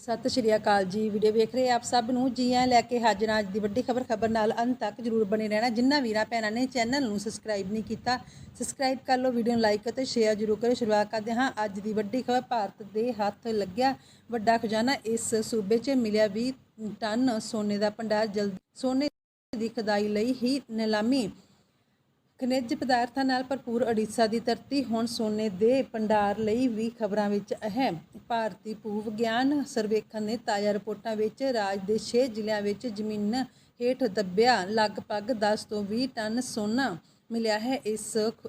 ਸਤਿ ਸ਼੍ਰੀ ਅਕਾਲ ਜੀ। ਵੀਡੀਓ ਵੇਖ ਰਹੇ ਆਪ ਸਭ ਨੂੰ। ਜੀ ਆਇਆਂ ਲੈ ਕੇ ਹਾਜ਼ਰ ਹਾਂ। ਅੱਜ ਦੀ ਵੱਡੀ ਖਬਰ ਖਬਰ ਨਾਲ ਅੰਤ ਤੱਕ ਜਰੂਰ ਬਣੇ ਰਹਿਣਾ। ਜਿੰਨਾ ਵੀਰਾਂ ਭੈਣਾਂ ਨੇ ਚੈਨਲ ਨੂੰ ਸਬਸਕ੍ਰਾਈਬ ਨਹੀਂ ਕੀਤਾ, ਸਬਸਕ੍ਰਾਈਬ ਕਰ ਲਓ, ਵੀਡੀਓ ਨੂੰ ਲਾਈਕ ਅਤੇ ਸ਼ੇਅਰ ਜਰੂਰ ਕਰੋ ਸ਼ੁਰੂਆਤ ਕਰਦੇ ਹਾਂ। ਅੱਜ ਦੀ ਵੱਡੀ ਖਬਰ, ਭਾਰਤ ਦੇ ਹੱਥ ਲੱਗਿਆ ਵੱਡਾ ਖਜ਼ਾਨਾ। ਇਸ ਸੂਬੇ 'ਚ ਮਿਲਿਆ 20 ਟਨ ਸੋਨੇ ਦਾ ਭੰਡਾਰ। ਜਲਦ ਸੋਨੇ ਦੀ ਖਦਾਈ ਲਈ ਹੀ ਨਿਲਾਮੀ ਖਣਿਜ ਪਦਾਰਥਾਂ ਨਾਲ ਭਰਪੂਰ ਓਡੀਸ਼ਾ ਦੀ ਧਰਤੀ ਹੁਣ ਸੋਨੇ ਦੇ ਭੰਡਾਰ ਲਈ ਵੀ ਖਬਰਾਂ ਵਿੱਚ ਅਹਿਮ। ਭਾਰਤੀ ਭੂ ਵਿਗਿਆਨ ਸਰਵੇਖਣ ਨੇ ਤਾਜ਼ਾ ਰਿਪੋਰਟਾਂ ਵਿੱਚ ਰਾਜ ਦੇ 6 ਜ਼ਿਲ੍ਹਿਆਂ ਵਿੱਚ ਜ਼ਮੀਨ ਹੇਠ ਦੱਬਿਆ। ਲਗਭਗ 10 ਤੋਂ 20 ਟਨ ਸੋਨਾ ਮਿਲਿਆ ਹੈ। ਇਸ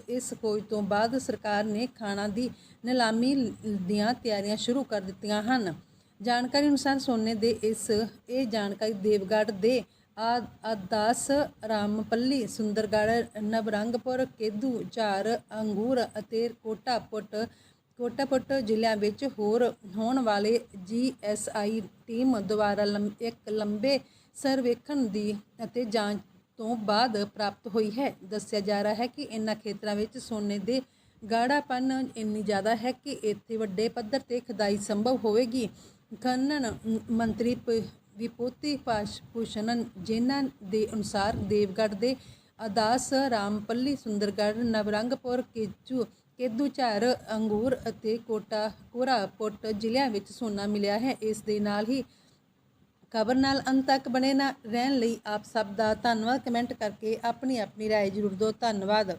ਇਸ ਖੋਜ ਤੋਂ ਬਾਅਦ ਸਰਕਾਰ ਨੇ ਖਾਣਾ ਦੀ ਨਿਲਾਮੀ ਦੀਆਂ ਤਿਆਰੀਆਂ ਸ਼ੁਰੂ ਕਰ ਦਿੱਤੀਆਂ ਹਨ। ਜਾਣਕਾਰੀ ਅਨੁਸਾਰ ਸੋਨੇ ਦੇ ਇਸ, ਇਹ ਜਾਣਕਾਰੀ ਦੇਵਗੜ੍ਹ ਦੇ ਆ ਅਦਾਸ ਰਾਮਪੱਲੀ, ਸੁੰਦਰਗੜ੍ਹ, ਨਵਰੰਗਪੁਰ, ਕੇਦੂ, ਝਾਰ, ਅੰਗੂਰ ਅਤੇ ਕੋਟਾਪੁੱਟ ਕੋਟਾਪੁੱਟ ਜ਼ਿਲ੍ਹਿਆਂ ਵਿੱਚ ਹੋਰ ਹੋਣ ਵਾਲੇ ਜੀਐਸਆਈ ਟੀਮ ਦੁਆਰਾ ਲੰਮ- ਇੱਕ ਲੰਬੇ ਸਰਵੇਖਣ ਦੀ ਅਤੇ ਜਾਂਚ ਤੋਂ ਬਾਅਦ ਪ੍ਰਾਪਤ ਹੋਈ ਹੈ। ਦੱਸਿਆ ਜਾ ਰਿਹਾ ਹੈ ਕਿ ਇਨ੍ਹਾਂ ਖੇਤਰਾਂ ਵਿੱਚ ਸੋਨੇ ਦੇ ਗਾੜਾਪਨ ਇੰਨੀ ਜ਼ਿਆਦਾ ਹੈ ਕਿ ਇੱਥੇ ਵੱਡੇ ਪੱਧਰ ਤੇ ਖਦਾਈ ਸੰਭਵ ਹੋਵੇਗੀ। ਖਨਨ ਮੰਤਰੀ ਪ- ਵਿਭੂਤੀ ਪਾਸ਼ ਭੂਸ਼ਣ ਜਿਨ੍ਹਾਂ ਦੇ ਅਨੁਸਾਰ ਦੇਵਗੜ੍ਹ ਦੇ ਅਦਾਸ ਰਾਮਪੱਲੀ ਸੁੰਦਰਗੜ੍ਹ ਨਵਰੰਗਪੁਰ ਕੇਚੂ ਕੇਦੂ ਝਾਰ ਅੰਗੂਰ ਅਤੇ ਕੋਟਾ ਕੋਰਾਪੁੱਟ ਜ਼ਿਲ੍ਹਿਆਂ ਵਿੱਚ ਸੋਨਾ ਮਿਲਿਆ ਹੈ ਇਸ ਦੇ ਨਾਲ ਹੀ ਖਬਰ ਨਾਲ ਅੰਤ ਤੱਕ ਬਣੇ ਨਾ ਰਹਿਣ ਲਈ ਆਪ ਸਭ ਦਾ ਧੰਨਵਾਦ ਕਮੈਂਟ ਕਰਕੇ ਆਪਣੀ ਆਪਣੀ رائے ਜ਼ਰੂਰ ਦਿਓ ਧੰਨਵਾਦ